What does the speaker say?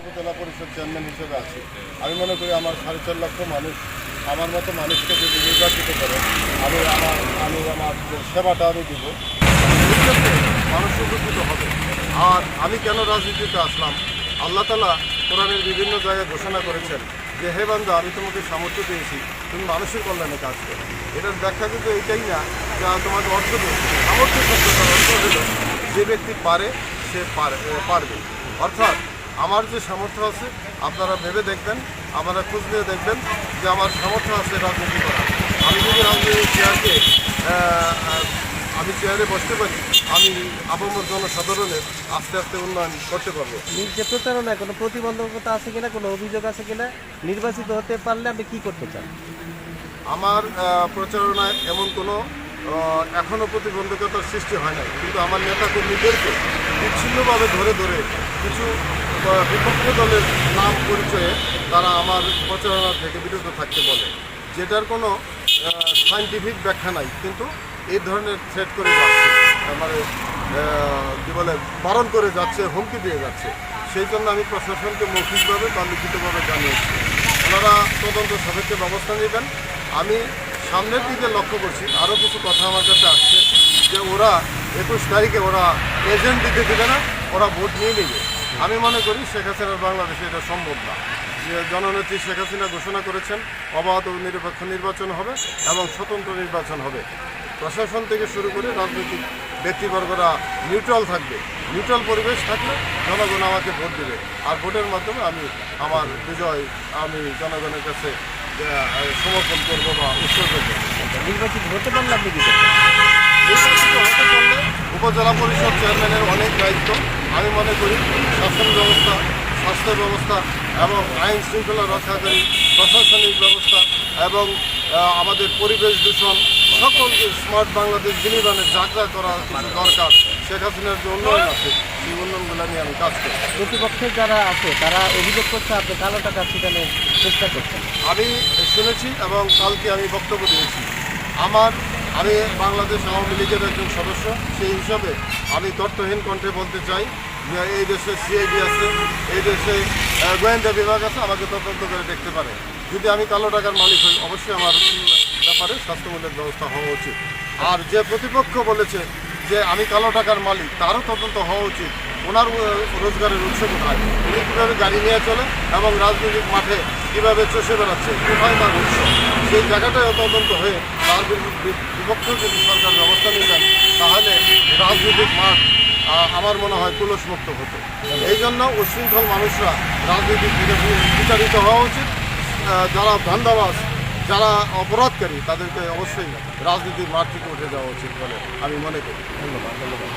উপজেলা পরিষদ চেয়ারম্যান হিসেবে আছি। আমি মনে করি আমার সাড়ে চার লক্ষ মানুষ, আমার মতো মানুষকে যদি নির্বাচিত করে, আমি আমার আমি আমার সেবাটা আমি দিব। মানুষ উপকৃত হবে। আর আমি কেন রাজনীতিতে আসলাম? আল্লাহ তালা কোরআনের বিভিন্ন জায়গায় ঘোষণা করেছেন যে, হে বান্দা, আমি তোমাকে সামর্থ্য দিয়েছি, তুমি মানুষের কল্যাণে কাজ করো। এটার ব্যাখ্যা কিন্তু এটাই না যা তোমাকে অর্থ দিয়েছি। সামর্থ্য অর্থ হলো, যে ব্যক্তি পারে, সে পারে, পারবে। অর্থাৎ আমার যে সামর্থ্য আছে আপনারা ভেবে দেখবেন আপনারা খোঁজ নিয়ে দেখবেন যে আমার সামর্থ্য আছে রাজনীতি করা আমি যদি রাজনীতির চেয়ারকে আমি চেয়ারে বসতে পারি আমি আপামর জনসাধারণের আস্তে আস্তে উন্নয়ন করতে পারব। যে প্রচারণায় কোনো প্রতিবন্ধকতা আছে কিনা কোনো অভিযোগ আছে কিনা নির্বাচিত হতে পারলে আপনি কি করতে চান? আমার প্রচারণায় এমন কোনো আহ, এখনও প্রতিবন্ধকতার সৃষ্টি হয় নাই। কিন্তু আমার নেতা কর্মীদেরকে বিচ্ছিন্নভাবে ধরে ধরে কিছু বিপক্ষ দলের নাম পরিচয়ে তারা আমার প্রচারণা থেকে বিরত থাকতে বলে, যেটার কোনো সাইন্টিফিক ব্যাখ্যা নাই, কিন্তু এই ধরনের থ্রেট করে যাচ্ছে মানে কি বলে, বারণ করে যাচ্ছে, হুমকি দিয়ে যাচ্ছে, সেই জন্য আমি প্রশাসনকে মৌখিকভাবে বা লিখিতভাবে জানিয়েছি। ওনারা তদন্ত সাপেক্ষে ব্যবস্থা নেবেন। আমি সামনের দিকে লক্ষ্য করছি, আরও কিছু কথা আমার কাছে আসছে, যে ওরা একুশ তারিখে ওরা এজেন্ট দিতে দেবে না, ওরা ভোট নিয়ে নেবে। আমি মনে করি শেখ হাসিনার বাংলাদেশে এটা সম্ভব না। যে জননেত্রী শেখ হাসিনা ঘোষণা করেছেন অবাধ ও নিরপেক্ষ নির্বাচন হবে এবং স্বতন্ত্র নির্বাচন হবে। প্রশাসন থেকে শুরু করে রাজনৈতিক ব্যক্তিবর্গরা নিউট্রাল থাকবে। নিউট্রাল পরিবেশ থাকলে জনগণ আমাকে ভোট দেবে। আর ভোটের মাধ্যমে আমি আমার বিজয় আমি জনগণের কাছে সমর্পণ করব বা উৎসর্গ করব। নির্বাচিত হতে পারলে আপনি কি করবেন? নির্বাচিত হতে পারলে উপজেলা পরিষদ চেয়ারম্যানের অনেক দায়িত্ব। আমি মনে করি শাসন ব্যবস্থা স্বাস্থ্য ব্যবস্থা এবং আইন শৃঙ্খলা রক্ষাকারী প্রশাসনিক ব্যবস্থা এবং আমাদের পরিবেশ দূষণ সকলকে স্মার্ট বাংলাদেশ বিনির্মাণের যাত্রা করা কিছু দরকার। শেখ হাসিনার যে উন্নয়ন আছে সেই উন্নয়নগুলো নিয়ে আমি কাজ করি প্রতিপক্ষে যারা আছে তারা অভিযোগ করছে আপনি কালো টাকা ছিটানোর চেষ্টা করছেন। আমি শুনেছি এবং কালকে আমি বক্তব্য দিয়েছি। আমার আমি বাংলাদেশ আওয়ামী লীগের একজন সদস্য, সেই হিসাবে আমি তথ্যহীন কণ্ঠে বলতে চাই, যে এই দেশে সিআইডি আছে, এই দেশে গোয়েন্দা বিভাগ আছে, আমাকে তদন্ত করে দেখতে পারে। যদি আমি কালো টাকার মালিক হই, অবশ্যই আমার ব্যাপারে স্বাস্থ্যমূলক ব্যবস্থা হওয়া উচিত। আর যে প্রতিপক্ষ বলেছে যে আমি কালো টাকার মালিক, তারও তদন্ত হওয়া উচিত। ওনার রোজগারের উৎস কোথায়? উনি কীভাবে গাড়ি নিয়ে চলে এবং রাজনৈতিক মাঠে কীভাবে চষে বেড়াচ্ছে? কোথায় তার উৎস? সেই জায়গাটাও তদন্ত হয়ে তার বিপক্ষে যদি সরকার ব্যবস্থা নিতেন, তাহলে রাজনৈতিক মাঠ আমার মনে হয় তুলসমুক্ত হতো। এই জন্য উশৃঙ্খল মানুষরা রাজনৈতিক থেকে বিচারিত হওয়া উচিত। যারা ধান্দাবাস যারা অপরাধকারী, তাদেরকে অবশ্যই রাজনীতির মাঠ থেকে উঠে যাওয়া উচিত বলে আমি মনে করি। ধন্যবাদ ধন্যবাদ।